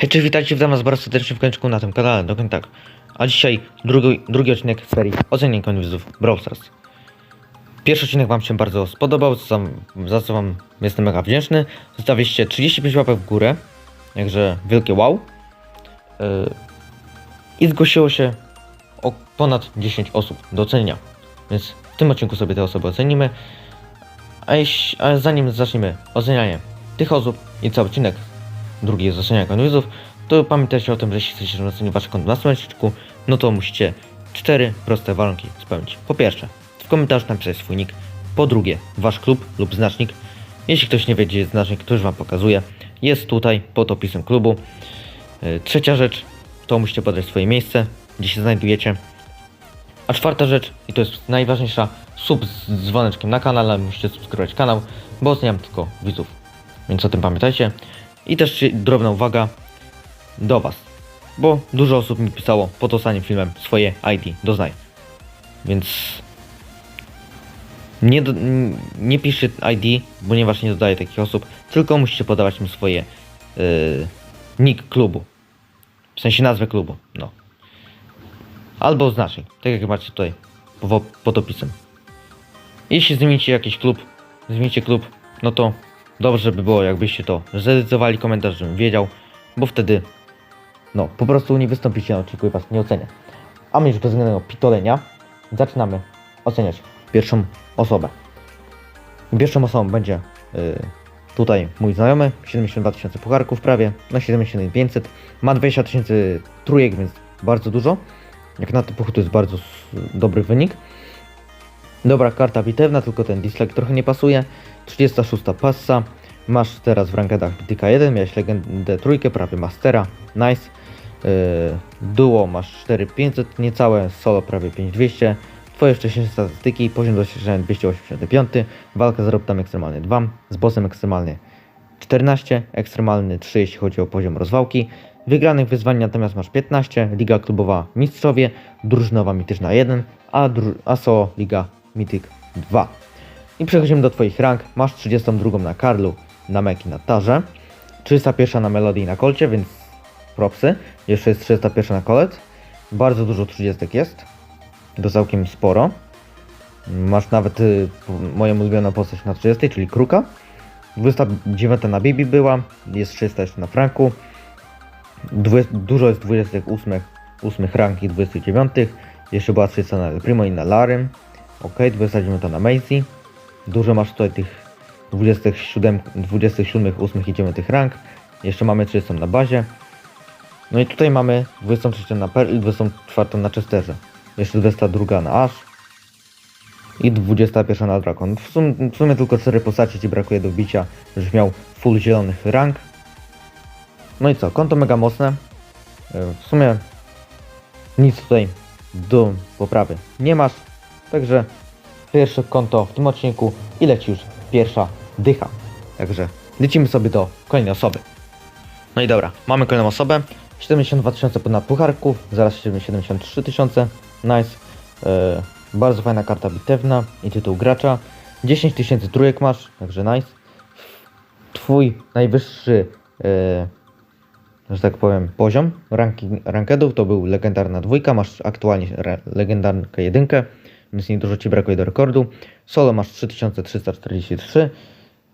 Hej, cześć, witajcie, witam was bardzo serdecznie w końcu na tym kanale, dokładnie tak. A dzisiaj drugi, drugi odcinek serii ocenień konwizów Brawl Stars. Pierwszy odcinek wam się bardzo spodobał, za, co wam jestem mega wdzięczny. Zostawiliście 35 łapek w górę, także wielkie wow. Yy, I zgłosiło się o ponad 10 osób do ocenienia. Więc w tym odcinku sobie te osoby ocenimy. A, jeśli, a zanim zaczniemy ocenianie tych osób i cały odcinek drugi jest oceniania konwizów, to pamiętajcie o tym, że jeśli chcecie, ocenił wasze konto na odcinku, no to musicie cztery proste warunki spełnić. Po pierwsze, w komentarzu napisać swój nick. Po drugie, wasz klub lub znacznik. Jeśli ktoś nie wie, gdzie jest znacznik, to już wam pokazuję. Jest tutaj pod opisem klubu. Yy, Trzecia rzecz, to musicie podać swoje miejsce, gdzie się znajdujecie. A czwarta rzecz, i to jest najważniejsza, sub z dzwoneczkiem na kanale, musicie subskrybować kanał, bo oceniam tylko widzów. Więc o tym pamiętajcie. I też drobna uwaga do Was, bo dużo osób mi pisało pod ostatnim filmem swoje ID doznaj. Więc nie, nie piszcie ID, ponieważ nie dodaję takich osób, tylko musicie podawać mi swoje yy, nick klubu. W sensie nazwę klubu, no. Albo znacznik, tak jak macie tutaj po- pod opisem. Jeśli zmienicie jakiś klub, zmienicie klub, no to dobrze by było, jakbyście to zredycowali komentarz, żebym wiedział, bo wtedy, no, po prostu nie wystąpicie na odcinku i was nie ocenię. A my już bez względnego pitolenia zaczynamy oceniać pierwszą osobę. Pierwszą osobą będzie y, tutaj mój znajomy, 72 tysiące pucharków prawie, na 77 500, ma 20 tysięcy trójek, więc bardzo dużo. Jak na to puchu to jest bardzo dobry wynik. Dobra karta bitewna, tylko ten dislike trochę nie pasuje. 36 passa. Masz teraz w rankedach BTK 1, miałeś legendę trójkę, prawie mastera. Nice. Yy, duo masz 4500 niecałe, solo prawie 5200. Twoje wcześniejsze statystyki, poziom doświadczenia 285, walka z robotami ekstremalny 2, z bossem ekstremalny 14, ekstremalny 3 jeśli chodzi o poziom rozwałki. Wygranych wyzwań natomiast masz 15, Liga Klubowa Mistrzowie, Drużynowa Mityczna 1, a, dru- a solo Liga Mityk 2. I przechodzimy do Twoich rank. Masz 32 na Karlu, na Meki, na Tarze, 301 na Melodii i na Kolcie, więc propsy. Jeszcze jest 301 na Kolet. Bardzo dużo 30 jest. To całkiem sporo. Masz nawet y, moją ulubioną postać na 30, czyli Kruka. 29 na Bibi była, jest 300 jeszcze na Franku. Dwu- dużo jest 28 8 rank i 29. Jeszcze była 30 na El Primo i na Larym. Ok, 29 na Macy. Dużo masz tutaj tych 27, 27 8 i 9 rank. Jeszcze mamy 30 na bazie. No i tutaj mamy 23 na Pearl i 24 na Chesterze. Jeszcze 22 na Ash. I 21 na Drakon. W sumie, w sumie tylko 4 postaci ci brakuje do bicia, żebyś miał full zielonych rank. No i co, konto mega mocne. E, W sumie nic tutaj do poprawy nie masz. Także pierwsze konto w tym odcinku i leci już pierwsza dycha. Także lecimy sobie do kolejnej osoby. No i dobra, mamy kolejną osobę. 72 tysiące ponad pucharków, zaraz 73 tysiące. Nice. E, bardzo fajna karta bitewna i tytuł gracza. 10 tysięcy trójek masz, także nice. Twój najwyższy, e, że tak powiem, poziom ranking, rankedów to był legendarna dwójka, masz aktualnie legendarkę jedynkę, więc niedużo ci brakuje do rekordu. Solo masz 3343,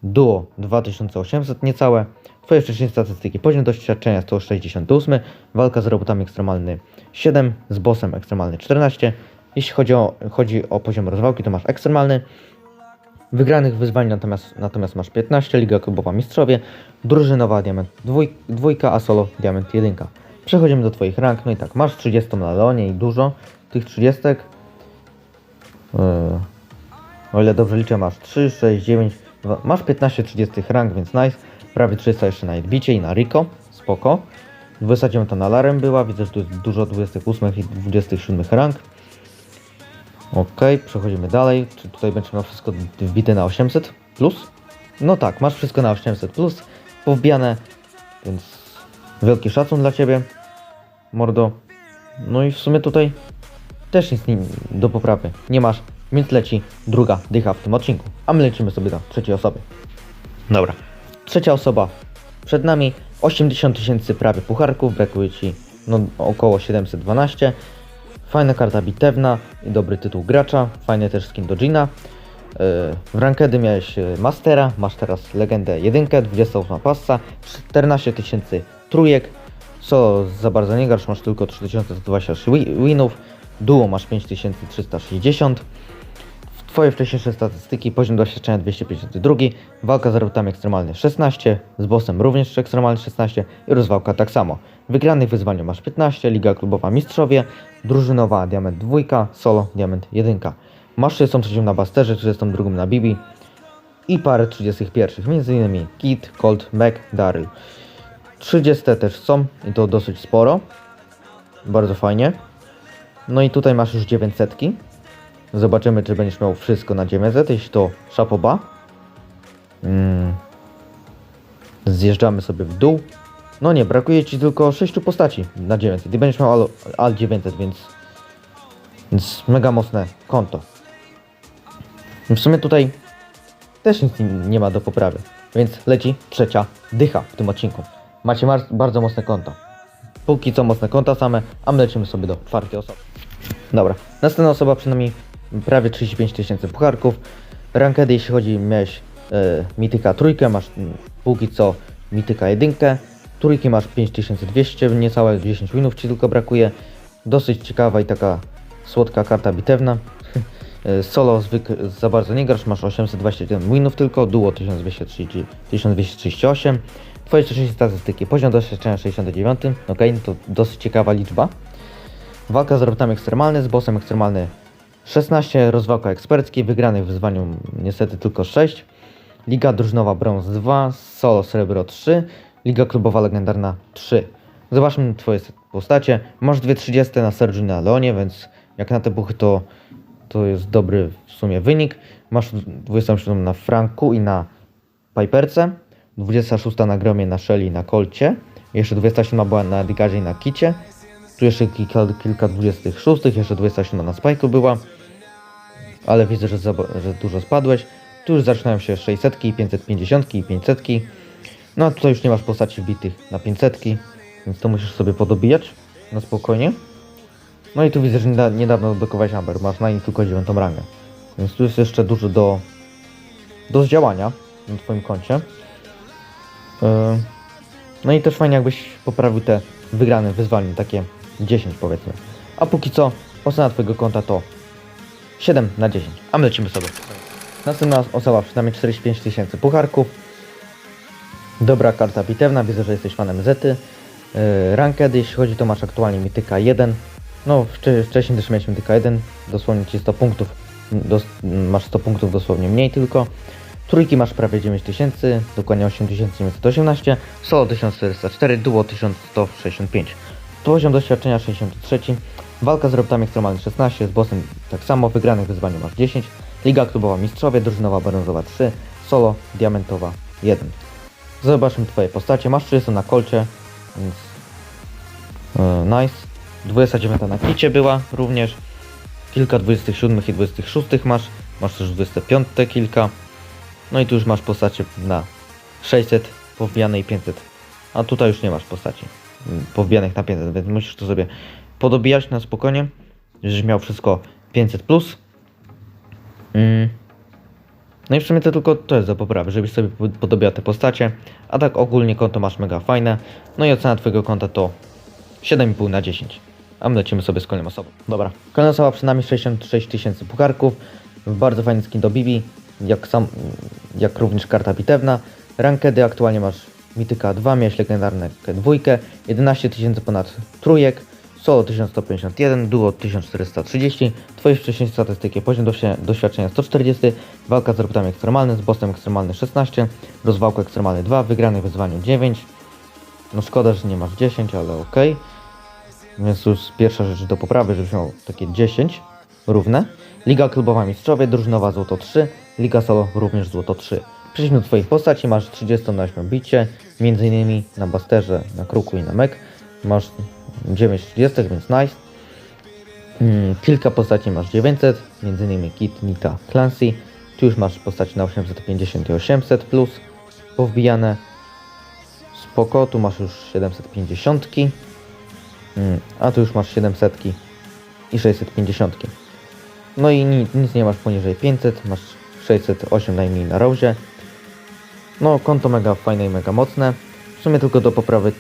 duo 2800 niecałe. Twoje wcześniejsze statystyki, poziom doświadczenia 168, walka z robotami ekstremalny 7, z bossem ekstremalny 14. Jeśli chodzi o, chodzi o poziom rozwałki, to masz ekstremalny, Wygranych wyzwań natomiast, natomiast masz 15, Liga Klubowa Mistrzowie, Drużynowa Diament dwój, dwójka, a solo Diament jedynka. Przechodzimy do Twoich rank, no i tak, masz 30 na Leonie i dużo tych 30. O ile dobrze liczę, masz 3, 6, 9, dwa- masz 15 30 rank, więc nice. Prawie 300 jeszcze na Edbicie i na Rico, spoko. 29 na Larem była, widzę, że tu jest dużo 28 i 27 rank. Ok, przechodzimy dalej. Czy tutaj będziesz miał wszystko wbite na 800 plus? No tak, masz wszystko na 800 plus powbijane, więc wielki szacun dla Ciebie, mordo. No i w sumie tutaj też nic nie, do poprawy. Nie masz, więc leci druga dycha w tym odcinku. A my lecimy sobie do trzeciej osoby. Dobra, trzecia osoba. Przed nami 80 tysięcy prawie pucharków, brakuje Ci no, około 712. Fajna karta bitewna i dobry tytuł gracza, fajny też skin do Gina. Yy, W rankedy miałeś yy, Mastera, masz teraz legendę 1, 28 passa, 14 tysięcy trójek, solo za bardzo nie grasz, masz tylko 3123 wi- winów, duo masz 5360, Twoje wcześniejsze statystyki, poziom doświadczenia 252, walka z robotami ekstremalny 16, z bossem również ekstremalny 16 i rozwałka tak samo. Wygranych wyzwaniu masz 15, liga klubowa mistrzowie, drużynowa diament 2, solo diament 1. Masz 33 na Basterze, 32 na Bibi i parę 31, m.in. Kit, Colt, Mac, Daryl. 30 też są i to dosyć sporo. Bardzo fajnie. No i tutaj masz już 900. Zobaczymy, czy będziesz miał wszystko na 900. Jeśli to szapoba. Mm. Zjeżdżamy sobie w dół. No nie, brakuje ci tylko 6 postaci na 900. I będziesz miał al, al 900, więc. Więc mega mocne konto. W sumie tutaj też nic nie- ma do poprawy. Więc leci trzecia dycha w tym odcinku. Macie bardzo mocne konto. Póki co mocne konta same, a my lecimy sobie do czwartej osoby. Dobra, następna osoba przynajmniej prawie 35 tysięcy pucharków. Rankedy jeśli chodzi, miałeś e, mityka trójkę, masz mm, póki co mityka jedynkę. Trójki masz 5200, niecałe 10 winów ci tylko brakuje. Dosyć ciekawa i taka słodka karta bitewna. E, Solo zwyk- za bardzo nie grasz, masz 821 winów tylko, duo 1230, 1238. Wcześniejsze statystyki, poziom doświadczenia 69, ok, no to dosyć ciekawa liczba. Walka z robotami ekstremalny, z bossem ekstremalny 16, rozwałka ekspercki, wygranych w wyzwaniu niestety tylko 6. Liga drużynowa brąz 2, solo srebro 3, liga klubowa legendarna 3. Zobaczmy twoje postacie. Masz dwie 30 na Sergiu na Leonie, więc jak na te buchy to, to jest dobry w sumie wynik. Masz 27 na Franku i na Piperce, 26 na Gromie, na Shelly na Kolcie, jeszcze 27 była na Digarze i na Kicie, tu jeszcze kilka, kilka 26, jeszcze 27 na Spike'u była, ale widzę, że, że dużo spadłeś. Tu już zaczynają się 600, 550 i 500. No a tutaj już nie masz postaci wbitych na 500, więc to musisz sobie podobijać na spokojnie. No i tu widzę, że nieda- niedawno odblokowałeś Amber, masz na nim tylko 9 rangę. Więc tu jest jeszcze dużo do, do zdziałania na twoim koncie. Yy, No i też fajnie jakbyś poprawił te wygrane wyzwanie, takie 10 powiedzmy. A póki co, ocena twojego konta to 7 na 10. A my lecimy sobie. Następna osoba, przynajmniej 45 tysięcy pucharków. Dobra karta bitewna, widzę, że jesteś fanem Zety. Yy, ranked, jeśli chodzi, to masz aktualnie Mityka 1. No, wcze- wcześniej też miałeś Mityka 1, dosłownie ci 100 punktów, dos, masz 100 punktów dosłownie mniej tylko. Trójki masz prawie 9000, dokładnie 8918, solo 1404, duo 1165. Poziom doświadczenia 63, walka z robotami ekstremalny 16, z bossem tak samo, wygranych wyzwaniu masz 10, liga klubowa mistrzowie, drużynowa brązowa 3, solo diamentowa 1. Zobaczmy twoje postacie, masz 30 na kolcie, więc e, nice. 29 na kicie była również, kilka 27 i 26 masz, masz też 25 kilka. No i tu już masz postacie na 600 powbijane i 500. A tutaj już nie masz postaci mm, powbijanych na 500, więc musisz to sobie podobijać na spokojnie, żebyś miał wszystko 500 plus. Mm. No i w sumie to tylko to jest do poprawy, żebyś sobie po- podobiał te postacie. A tak ogólnie konto masz mega fajne. No i ocena twojego konta to 7,5 na 10. A my lecimy sobie z kolejną osobą. Dobra. Kolejna osoba przynajmniej 66 tysięcy pucharków. Bardzo fajny skin do Bibi. Jak, sam, jak również karta bitewna. Rankedy aktualnie masz Mityka 2, miałeś legendarne 2, 11 tysięcy ponad trójek, solo 1151, duo 1430, twoje wcześniejsze statystyki, poziom doświ- doświadczenia 140, walka z robotami ekstremalny, z bossem ekstremalny 16, rozwałka ekstremalny 2, wygranych wyzwaniu 9, no szkoda, że nie masz 10, ale okej. Więc już pierwsza rzecz do poprawy, żebyś miał takie 10 równe. Liga klubowa mistrzowie, drużynowa złoto 3, Liga solo również złoto 3. Przejdźmy do twoich postaci, masz 30 na 8 bicie, między innymi na Basterze, na Kruku i na Mek. Masz 9 30, więc nice. Mm, Kilka postaci masz 900, między innymi Kit, Nita, Clancy. Tu już masz postaci na 850 i 800 plus powbijane. spoko, tu masz już 750. Mm, a tu już masz 700 i 650. No i nic, nic nie masz poniżej 500, masz 608 najmniej na rozie. No, konto mega fajne i mega mocne. W sumie tylko do poprawy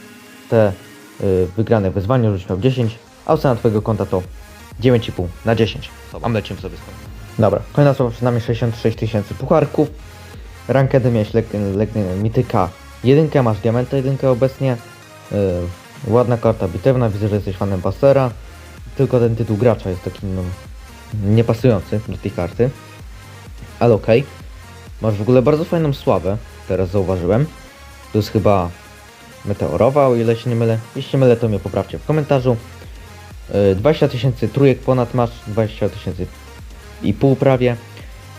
te y, wygrane wyzwania żebyś miał 10, a ocena twojego konta to 9,5 na 10. A my lecimy sobie końcem. Dobra, kolejna osoba przed nami 66 tysięcy pucharków. Rankedy miałeś lek, lek, mityka 1, masz diamenta 1 obecnie. Yy, ładna karta bitewna, widzę, że jesteś fanem Passera. Tylko ten tytuł gracza jest taki no, niepasujący do tej karty. Ale okej. Masz w ogóle bardzo fajną sławę, teraz zauważyłem. To jest chyba meteorowa, o ile się nie mylę. Jeśli mylę, to mnie poprawcie w komentarzu. Yy, 20 tysięcy trójek ponad masz, 20 tysięcy i pół prawie.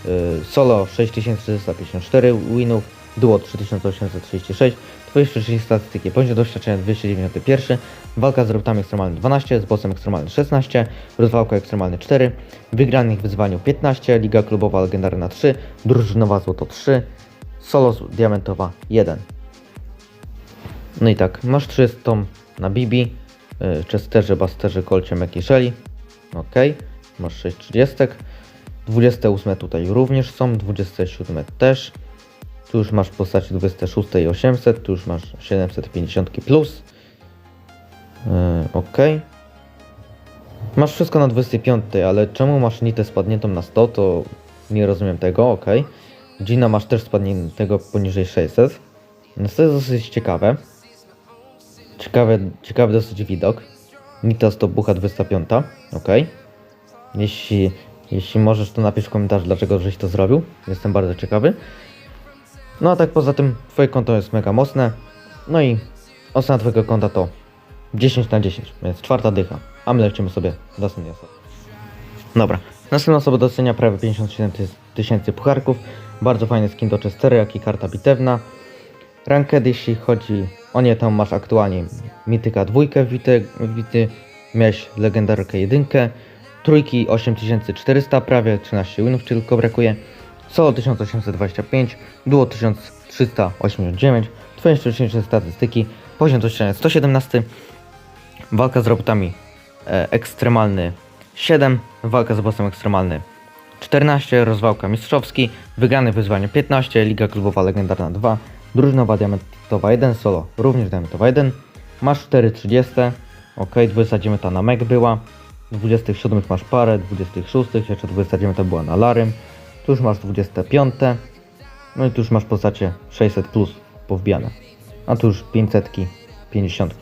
Yy, Solo 6354 winów, duo 3836. Twoje wcześniejsze statystyki. Poziom doświadczenia 291. Walka z robotami ekstremalny 12, z bossem ekstremalny 16, rozwałka ekstremalny 4, wygranych w wyzwaniu 15, liga klubowa legendarna 3, drużynowa złoto 3, solo diamentowa 1. No i tak, masz 300 na Bibi, yy, Chesterze, Basterze, Kolcie, Meki. Ok, masz 6 30. 28 tutaj również są, 27 też. Tu już masz w postaci 26 i 800, tu już masz 750 plus. Yy, ok. Masz wszystko na 25, ale czemu masz nitę spadniętą na 100, to nie rozumiem tego, ok. Gina masz też spadniętego poniżej 600. Więc to jest dosyć ciekawe. Ciekawe, ciekawy dosyć widok. Nitas to bucha 25, ok. Jeśli, jeśli możesz, to napisz w komentarzu, dlaczego żeś to zrobił. Jestem bardzo ciekawy. No a tak poza tym, twoje konto jest mega mocne. No i ocena twojego konta to 10 na 10, więc czwarta dycha. A my lecimy sobie do następnej osoby. Dobra, następna osoba docenia prawie 57 ty- tysięcy pucharków. Bardzo fajny skin do Chestery, jak i karta bitewna. Ranked, jeśli chodzi o nie, tam masz aktualnie Mityka dwójkę wity, wity miałeś legendarkę jedynkę, trójki 8400, prawie 13 winów tylko brakuje, solo 1825, duo 1389, twoje wcześniejsze statystyki, poziom doświadczenia 117, walka z robotami e, ekstremalny 7, walka z bossem ekstremalny 14, rozwałka mistrzowski, wygrany w wyzwaniu 15, liga klubowa legendarna 2, drużynowa diamentowa 1, solo również diamentowa 1, masz 4,30, ok, 29 na meg była, 27 masz parę, 26, jeszcze 29 była na larym, tu już masz 25, no i tu już masz w postacie 600 plus powbijane, a tu już 500, 50.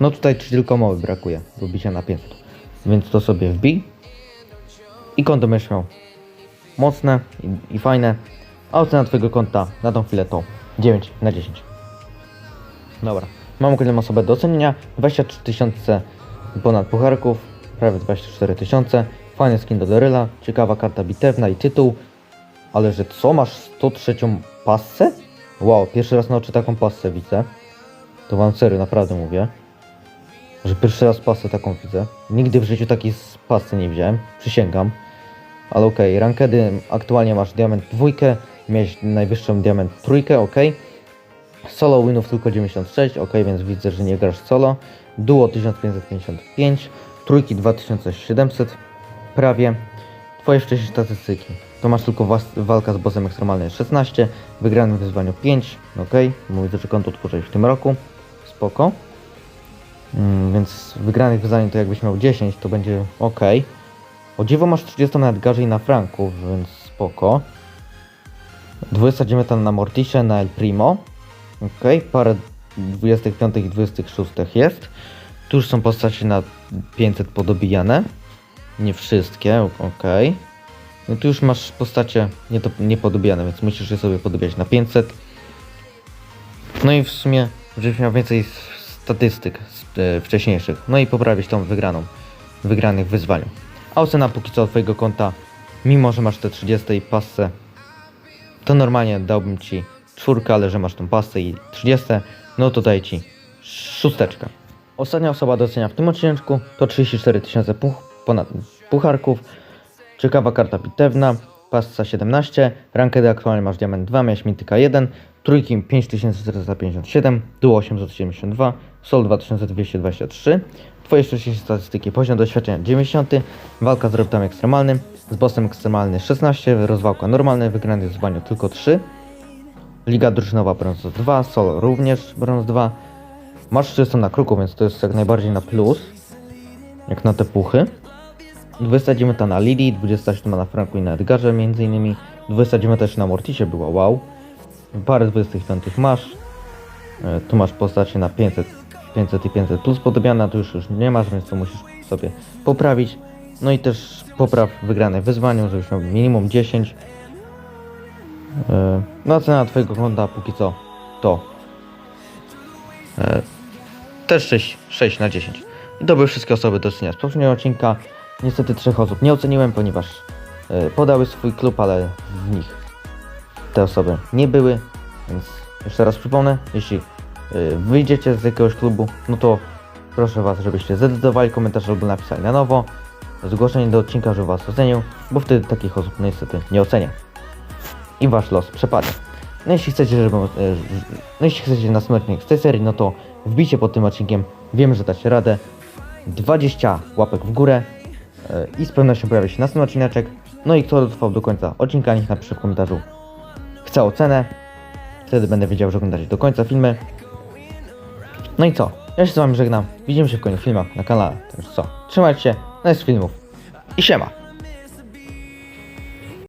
No tutaj tylko mały brakuje do bicia na 500, więc to sobie wbij. I konto będziesz miał mocne i, i fajne, a ocena twojego konta na tą chwilę to 9 na 10. Dobra, mam kolejną osobę do ocenienia, 23 tysiące ponad pucharków, prawie 24 tysiące, fajny skin do Deryla, ciekawa karta bitewna i tytuł, ale że co, masz 103 passę? Wow, pierwszy raz na oczy taką passę widzę, to wam serio, naprawdę mówię, że pierwszy raz passę taką widzę, nigdy w życiu takiej z passy nie widziałem, przysięgam, ale okej, okay. rankedy aktualnie masz diament dwójkę, miałeś najwyższą diament trójkę, ok. Solo winów tylko 96, ok, więc widzę, że nie grasz solo. Duo 1555, trójki 2700, prawie. Twoje wcześniejsze statystyki. To masz tylko walka z bossem ekstremalny 16, wygrany w wyzwaniu 5, ok. Mówię, że konto otworzyłeś w tym roku, spoko. Mm, więc wygranych wyzwań to jakbyś miał 10, to będzie ok. O dziwo masz 30 nawet gorzej na Franku, więc spoko. 29 na Mortisie, na El Primo. Ok, parę 25 i 26 jest. Tu już są postacie na 500 podobijane. Nie wszystkie, ok. No tu już masz postacie nie, to, nie podobijane, więc musisz je sobie podobiać na 500. No i w sumie, żebyś miał więcej statystyk e, wcześniejszych. No i poprawić tą wygraną, wygranych w wyzwaniu. A ocena póki co twojego konta, mimo że masz te 30 i pasce, to normalnie dałbym ci czwórkę, ale że masz tą pasę i 30, no to daję ci szósteczkę. Ostatnia osoba do ocenia w tym odcinku to 34 tysiące puch, ponad pucharków. Ciekawa karta bitewna, passa 17, rankedy aktualnie masz diament 2, miałeś mityka 1, trójki 5457, duo 872, sol 2223, twoje szczęśliwsze statystyki, poziom doświadczenia 90, walka z reptem ekstremalnym, z bossem ekstremalny 16, rozwałka normalny, wygrany w zwaniu tylko 3, liga drużynowa brąz 2, sol również brąz 2, masz 300 na kruku, więc to jest jak najbardziej na plus, jak na te puchy. 29 na Lili, 27 na Franku i na Edgarze między innymi, 29 też na Mortisie była, wow. Parę 25 masz. E, Tu masz postacie na 500, 500 i 500 plus podobiana, tu już, już nie masz, więc to musisz sobie poprawić. No i też popraw wygrane wyzwaniu, żebyś miał minimum 10. E, No a cena twojego konta póki co to e, też 6, 6 na 10. I to były wszystkie osoby do ocenienia z poprzedniego odcinka. Niestety trzech osób nie oceniłem, ponieważ e, podały swój klub, ale w nich te osoby nie były. Więc jeszcze raz przypomnę, jeśli e, wyjdziecie z jakiegoś klubu, no to proszę Was, żebyście zdecydowali komentarz albo napisali na nowo zgłoszenie do odcinka, żeby Was ocenił, bo wtedy takich osób niestety nie ocenię. I Wasz los przepadnie. No jeśli chcecie, żeby, e, no jeśli chcecie na odcinek z tej serii, no to wbijcie pod tym odcinkiem, wiem, że dacie radę. 20 łapek w górę i z pewnością pojawi się następny odcineczek. No i kto dotrwał do końca odcinka, niech napisze w komentarzu chcę ocenę. Wtedy będę wiedział, że oglądacie do końca filmy. No i co? Ja się z wami żegnam. Widzimy się w kolejnych filmach na kanale. Także co? Trzymajcie się. No jest filmów. I siema.